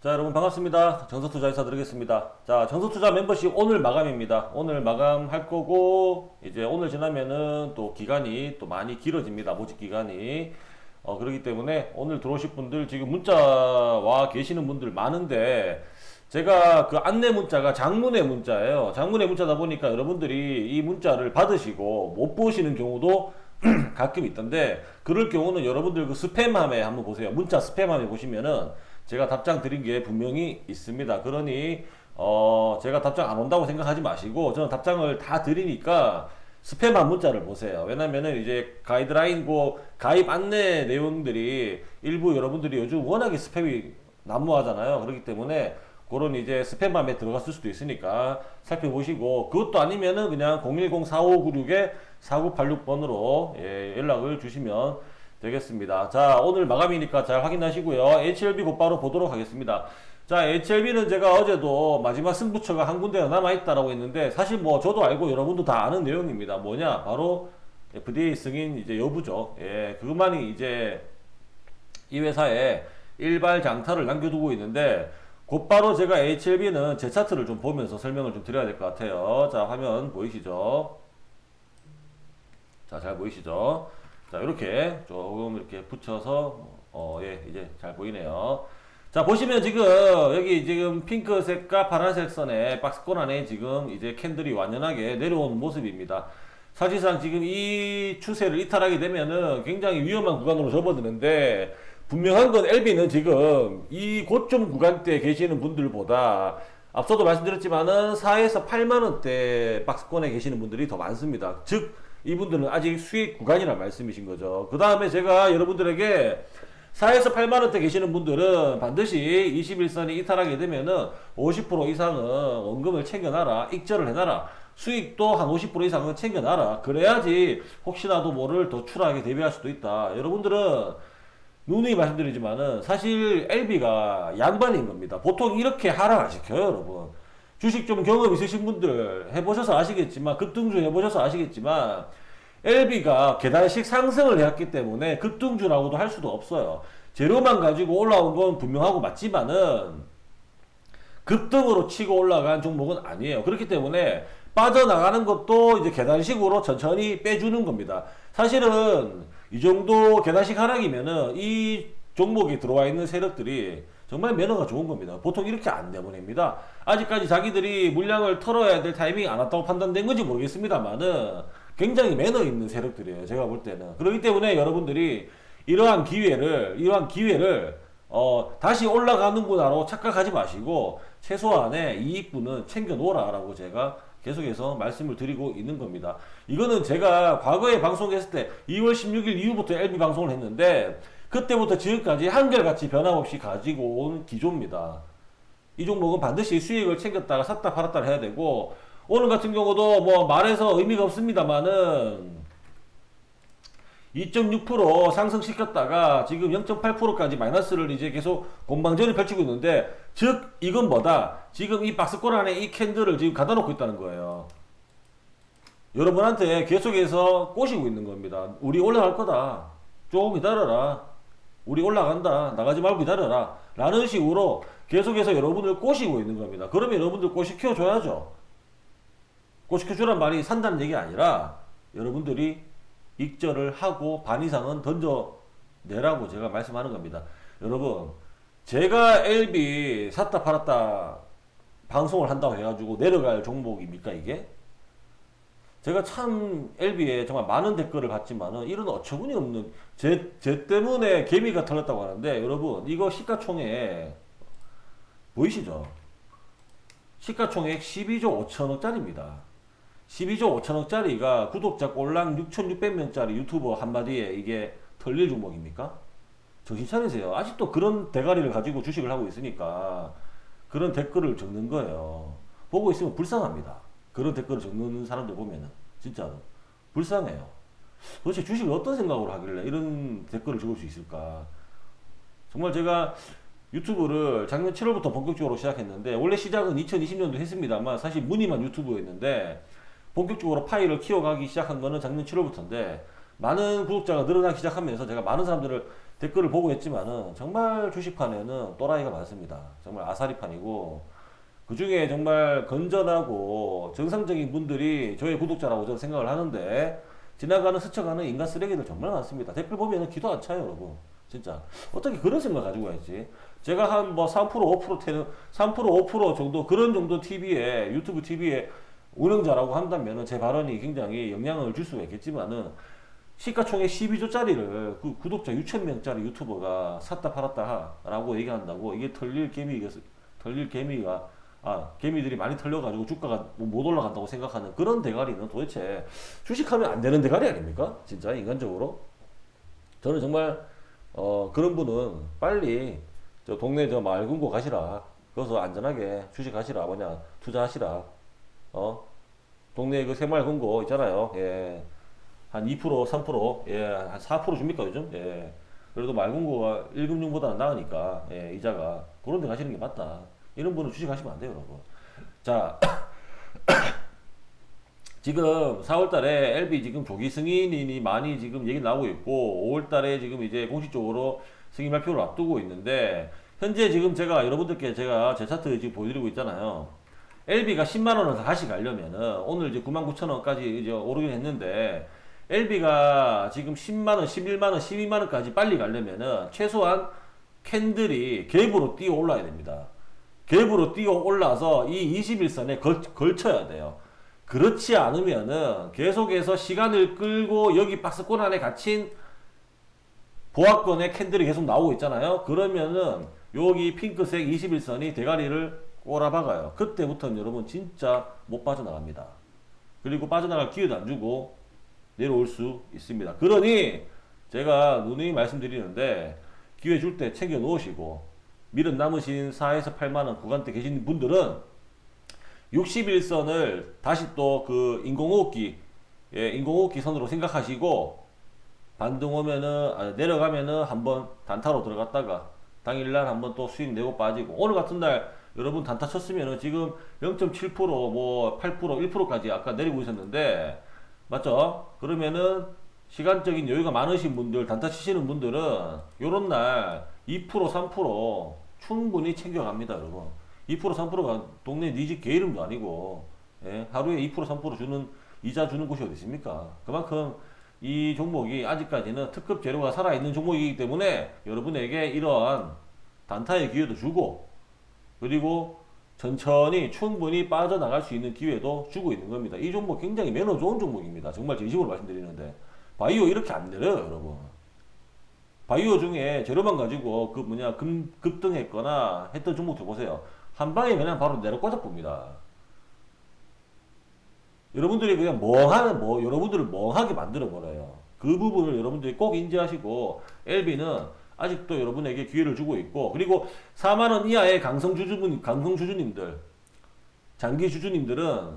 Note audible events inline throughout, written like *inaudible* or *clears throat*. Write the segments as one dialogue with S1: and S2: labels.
S1: 자 여러분 반갑습니다. 정서투자 인사 드리겠습니다. 자 정서투자 멤버십 오늘 마감입니다. 오늘 마감할 거고 이제 오늘 지나면은 또 기간이 또 많이 길어집니다. 모집 기간이 어 그렇기 때문에 오늘 들어오실 분들 지금 문자 와 계시는 분들 많은데 제가 그 안내 문자가 장문의 문자예요. 장문의 문자다 보니까 여러분들이 이 문자를 받으시고 못 보시는 경우도 *clears throat* 가끔 있던데 그럴 경우는 여러분들 그 스팸함에 한번 보세요. 문자 스팸함에 보시면은 제가 답장 드린 게 분명히 있습니다. 그러니 어 제가 답장 안 온다고 생각하지 마시고 저는 답장을 다 드리니까 스팸한 문자를 보세요. 왜냐면은 이제 가이드라인 고 가입 안내 내용들이 일부 여러분들이 요즘 워낙에 스팸이 난무하잖아요. 그렇기 때문에 그런 이제 스팸함에 들어갔을 수도 있으니까 살펴보시고 그것도 아니면은 그냥 010-4596에 4986번으로 예, 연락을 주시면 되겠습니다. 자, 오늘 마감이니까 잘 확인하시고요. HLB 곧바로 보도록 하겠습니다. 자, HLB는 제가 어제도 마지막 승부처가 한 군데가 남아있다라고 했는데, 사실 뭐 저도 알고 여러분도 다 아는 내용입니다. 뭐냐? 바로 FDA 승인 이제 여부죠. 예, 그것만이 이제 이 회사에 일발 장타를 남겨두고 있는데, 곧바로 제가 HLB는 제 차트를 좀 보면서 설명을 좀 드려야 될 것 같아요. 자, 화면 보이시죠? 자, 잘 보이시죠? 자, 이렇게 조금 이렇게 붙여서, 어, 예, 이제 잘 보이네요. 자, 보시면 지금, 여기 지금 핑크색과 파란색 선에 박스권 안에 지금 이제 캔들이 완연하게 내려오는 모습입니다. 사실상 지금 이 추세를 이탈하게 되면은 굉장히 위험한 구간으로 접어드는데, 분명한 건 LB는 지금 이 고점 구간대에 계시는 분들보다 앞서도 말씀드렸지만은 4에서 8만 원대 박스권에 계시는 분들이 더 많습니다. 즉 이분들은 아직 수익 구간이란 말씀이신 거죠. 그 다음에 제가 여러분들에게 4에서 8만 원대 계시는 분들은 반드시 21선이 이탈하게 되면은 50% 이상은 원금을 챙겨놔라, 익절을 해놔라. 수익도 한 50% 이상은 챙겨놔라. 그래야지 혹시나도 모를 더 추락에 대비할 수도 있다. 여러분들은 누누이 말씀드리지만은 사실 LB가 양반인 겁니다. 보통 이렇게 하락 안 시켜요, 여러분. 주식 좀 경험 있으신 분들 해보셔서 아시겠지만 급등주 해보셔서 아시겠지만 LB가 계단식 상승을 해왔기 때문에 급등주라고도 할 수도 없어요. 재료만 가지고 올라온 건 분명하고 맞지만은 급등으로 치고 올라간 종목은 아니에요. 그렇기 때문에 빠져나가는 것도 이제 계단식으로 천천히 빼주는 겁니다. 사실은 이 정도 계단식 하락이면은 이 종목에 들어와 있는 세력들이 정말 매너가 좋은 겁니다. 보통 이렇게 안 내보냅니다. 아직까지 자기들이 물량을 털어야 될 타이밍이 안 왔다고 판단된 건지 모르겠습니다만은 굉장히 매너 있는 세력들이에요. 제가 볼 때는. 그렇기 때문에 여러분들이 이러한 기회를, 이러한 기회를 어, 다시 올라가는구나로 착각하지 마시고 최소한의 이익분은 챙겨 놓으라라고 제가 계속해서 말씀을 드리고 있는 겁니다. 이거는 제가 과거에 방송했을 때 2월 16일 이후부터 LB 방송을 했는데 그때부터 지금까지 한결같이 변함없이 가지고 온 기조입니다. 이 종목은 반드시 수익을 챙겼다가 샀다 팔았다 해야 되고 오늘 같은 경우도 뭐 말해서 의미가 없습니다만은 2.6% 상승시켰다가 지금 0.8%까지 마이너스를 이제 계속 공방전을 펼치고 있는데 즉 이건 뭐다 지금 이 박스권 안에 이 캔들을 지금 가다 놓고 있다는 거예요. 여러분한테 계속해서 꼬시고 있는 겁니다. 우리 올라갈 거다. 조금 기다려라 우리 올라간다 나가지 말고 기다려라 라는 식으로 계속해서 여러분을 꼬시고 있는 겁니다 그러면 여러분들 꼬시켜 줘야죠 꼬시켜 주란 말이 산다는 얘기 아니라 여러분들이 익절을 하고 반 이상은 던져 내라고 제가 말씀하는 겁니다. 여러분, 제가 LB 샀다 팔았다 방송을 한다고 해가지고 내려갈 종목입니까 이게? 제가 참 LB에 정말 많은 댓글을 받지만은 이런 어처구니 없는 제, 제 때문에 개미가 털렸다고 하는데 여러분 이거 시가총액 보이시죠? 시가총액 12조 5천억짜리입니다. 12조 5천억짜리가 구독자 꼴랑 6,600명짜리 유튜버 한마디에 이게 털릴 종목입니까? 정신 차리세요. 아직도 그런 대가리를 가지고 주식을 하고 있으니까 그런 댓글을 적는 거예요. 보고 있으면 불쌍합니다. 그런 댓글을 적는 사람들 보면은 진짜로 불쌍해요. 도대체 주식을 어떤 생각으로 하길래 이런 댓글을 적을 수 있을까? 정말 제가 유튜브를 작년 7월부터 본격적으로 시작했는데 원래 시작은 2020년도 했습니다만 사실 무늬만 유튜브였는데 본격적으로 파일을 키워가기 시작한 거는 작년 7월부터인데 많은 구독자가 늘어나기 시작하면서 제가 많은 사람들을 댓글을 보고 했지만은 정말 주식판에는 또라이가 많습니다. 정말 아사리판이고 그 중에 정말 건전하고 정상적인 분들이 저의 구독자라고 저는 생각을 하는데 지나가는 스쳐가는 인간 쓰레기들 정말 많습니다. 댓글 보면은 기도 안 차요, 여러분. 진짜 어떻게 그런 생각 가지고 가야지? 제가 한 뭐 3% 5% 되는 3% 5% 정도 그런 정도 TV에 유튜브 TV에 운영자라고 한다면은 제 발언이 굉장히 영향을 줄 수가 있겠지만은 시가총액 12조짜리를 그 구독자 6천 명짜리 유튜버가 샀다 팔았다 하라고 얘기한다고 이게 털릴 개미가 털릴 개미가 아 개미들이 많이 털려가지고 주가가 뭐못 올라간다고 생각하는 그런 대가리는 도대체 주식하면 안 되는 대가리 아닙니까? 진짜 인간적으로 저는 정말 어 그런 분은 빨리 저 동네 저 마을 금고 가시라 거기서 안전하게 주식하시라 뭐냐 투자하시라 어 동네 그 새마을 금고 있잖아요 예. 한 2%, 3%, 예, 한 4% 줍니까 요즘? 예. 그래도 말금고가 1금융보다는 나으니까 예, 이자가 그런 데 가시는 게 맞다. 이런 분은 주식하시면 안 돼요, 여러분. 자, *coughs* 지금 4월달에 LB 지금 조기 승인이 많이 지금 얘기 나오고 있고 5월달에 지금 이제 공식적으로 승인 발표를 앞두고 있는데 현재 지금 제가 여러분들께 제가 제 차트 지금 보여드리고 있잖아요. LB가 10만 원을 다시 가려면은 오늘 이제 9만 9천 원까지 이제 오르긴 했는데 LB가 지금 10만 원, 11만 원, 12만 원까지 빨리 가려면은 최소한 캔들이 갭으로 뛰어 올라야 됩니다. 갭으로 뛰어 올라서 이 21선에 걸, 걸쳐야 돼요. 그렇지 않으면은 계속해서 시간을 끌고 여기 박스권 안에 갇힌 보합권의 캔들이 계속 나오고 있잖아요. 그러면은 여기 핑크색 21선이 대가리를 꼬라박아요. 그때부터는 여러분 진짜 못 빠져나갑니다. 그리고 빠져나갈 기회도 안 주고 내려올 수 있습니다. 그러니 제가 누누이 말씀드리는데 기회 줄 때 챙겨 놓으시고 미련 남으신 4에서 8만 원 구간대 계신 분들은 61선을 다시 또 그 인공호흡기 예, 인공호흡기 선으로 생각하시고 반등 오면은 아, 내려가면은 한번 단타로 들어갔다가 당일날 한번 또 수익 내고 빠지고 오늘 같은 날 여러분 단타 쳤으면은 지금 0.7%뭐 8% 1%까지 아까 내리고 있었는데 맞죠? 그러면은 시간적인 여유가 많으신 분들 단타 치시는 분들은 요런 날 2% 3% 충분히 챙겨갑니다 여러분 2% 3%가 동네 니집 개 이름도 아니고 예? 하루에 2% 3% 주는 이자 주는 곳이 어디 있습니까? 그만큼 이 종목이 아직까지는 특급 재료가 살아있는 종목이기 때문에 여러분에게 이러한 단타의 기회도 주고 그리고 천천히 충분히 빠져나갈 수 있는 기회도 주고 있는 겁니다. 이 종목 굉장히 매너 좋은 종목입니다. 정말 진심으로 말씀드리는데 바이오 이렇게 안 내려요, 여러분. 바이오 중에 재료만 가지고 그 뭐냐 급, 급등했거나 했던 종목들 보세요. 한 방에 그냥 바로 내려 꽂아 봅니다. 여러분들이 그냥 멍하는 뭐 여러분들을 멍하게 만들어 버려요. 그 부분을 여러분들이 꼭 인지하시고 LB는 아직도 여러분에게 기회를 주고 있고 그리고 4만 원 이하의 강성 주주분 강성 주주님들 장기 주주님들은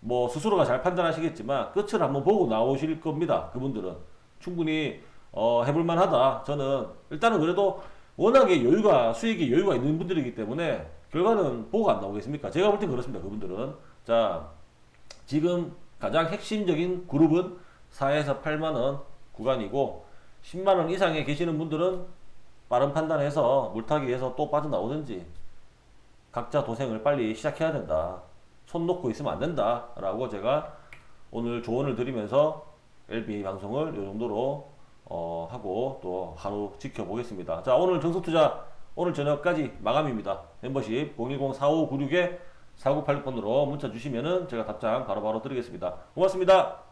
S1: 뭐 스스로가 잘 판단하시겠지만 끝을 한번 보고 나오실 겁니다. 그분들은 충분히 어, 해볼 만하다. 저는 일단은 그래도 워낙에 여유가 수익이 여유가 있는 분들이기 때문에 결과는 보고 안 나오겠습니까? 제가 볼 땐 그렇습니다. 그분들은 자 지금 가장 핵심적인 그룹은 4에서 8만 원 구간이고 10만 원 이상에 계시는 분들은 빠른 판단해서 물타기해서 또 빠져나오든지 각자 도생을 빨리 시작해야 된다. 손 놓고 있으면 안 된다. 라고 제가 오늘 조언을 드리면서 LB 방송을 이 정도로 어, 하고 또 하루 지켜보겠습니다. 자, 오늘 정석투자 오늘 저녁까지 마감입니다. 멤버십 010-4596-4986번으로 문자 주시면은 제가 답장 바로바로 드리겠습니다. 고맙습니다.